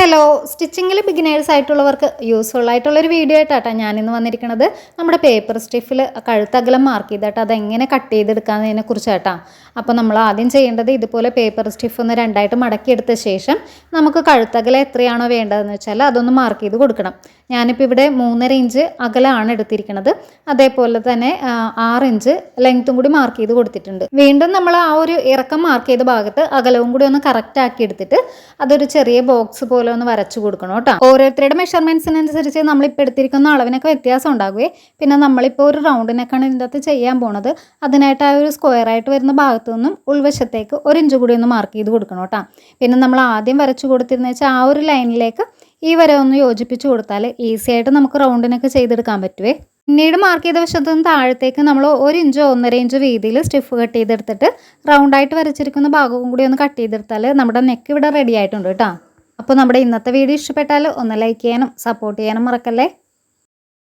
Hello സ്റ്റിച്ചിങ്ങിൽ beginners ആയിട്ടുള്ളവർക്ക് useful ആയിട്ടുള്ള ഒരു വീഡിയോ ആയിട്ടാണ് ഞാനിന്ന് വന്നിരിക്കുന്നത് നമ്മുടെ പേപ്പർ സ്റ്റിഫിൽ കഴുത്തകലം മാർക്ക് ചെയ്തിട്ട് അതെങ്ങനെ കട്ട് ചെയ്തെടുക്കാമെന്നതിനെ കുറിച്ചാട്ടാ. അപ്പോൾ നമ്മൾ ആദ്യം ചെയ്യേണ്ടത് ഇതുപോലെ പേപ്പർ സ്റ്റിഫ് ഒന്ന് രണ്ടായിട്ട് മടക്കിയെടുത്ത ശേഷം നമുക്ക് കഴുത്തകലം എത്രയാണോ വേണ്ടതെന്ന് വെച്ചാൽ അതൊന്ന് മാർക്ക് ചെയ്ത് കൊടുക്കണം. ഞാനിപ്പോൾ ഇവിടെ മൂന്നര ഇഞ്ച് അകലമാണ് എടുത്തിരിക്കുന്നത് അതേപോലെ തന്നെ ആറ് ഇഞ്ച് ലെങ്ത്തും കൂടി മാർക്ക് ചെയ്ത് കൊടുത്തിട്ടുണ്ട്. വീണ്ടും നമ്മൾ ആ ഒരു ഇറക്കം മാർക്ക് ചെയ്ത ഭാഗത്ത് അകലവും കൂടി ഒന്ന് കറക്റ്റ് ആക്കി എടുത്തിട്ട് അതൊരു ചെറിയ ബോക്സ് പോലെ ഒന്ന് വരച്ചു കൊടുക്കണം കേട്ടോ. ഓരോരുത്തരുടെ മെഷർമെന്റ്സിനനുസരിച്ച് നമ്മളിപ്പോൾ എടുത്തിരിക്കുന്ന അളവിനൊക്കെ വ്യത്യാസം ഉണ്ടാകുകയെ പിന്നെ നമ്മളിപ്പോൾ ഒരു റൗണ്ടിനൊക്കെയാണ് ഇതിന്റെ അകത്ത് ചെയ്യാൻ പോണത്. അതിനായിട്ട് ആ ഒരു സ്ക്വയർ ആയിട്ട് വരുന്ന ഭാഗത്തു നിന്നും ഉൾവശത്തേക്ക് ഒരു ഇഞ്ച് കൂടി ഒന്ന് മാർക്ക് ചെയ്ത് കൊടുക്കണം കേട്ടോ. പിന്നെ നമ്മൾ ആദ്യം വരച്ചു കൊടുത്തിരുന്ന വെച്ചാൽ ആ ഒരു ലൈനിലേക്ക് ഈ വര ഒന്ന് യോജിപ്പിച്ച് കൊടുത്താൽ ഈസി ആയിട്ട് നമുക്ക് റൗണ്ടിനൊക്കെ ചെയ്തെടുക്കാൻ പറ്റുവേ. പിന്നീട് മാർക്ക് ചെയ്ത വശത്ത് നിന്ന് താഴത്തേക്ക് നമ്മൾ ഒരു ഇഞ്ചോ ഒന്നര ഇഞ്ചോ വീതിയിൽ സ്റ്റിഫ് കട്ട് ചെയ്തെടുത്തിട്ട് റൗണ്ടായിട്ട് വരച്ചിരിക്കുന്ന ഭാഗവും കൂടി ഒന്ന് കട്ട് ചെയ്തെടുത്താൽ നമ്മുടെ നെക്ക് ഇവിടെ റെഡി ആയിട്ടുണ്ട് കേട്ടോ. അപ്പോൾ നമ്മുടെ ഇന്നത്തെ വീഡിയോ ഇഷ്ടപ്പെട്ടാൽ ഒന്ന് ലൈക്ക് ചെയ്യാനും സപ്പോർട്ട് ചെയ്യാനും മറക്കല്ലേ?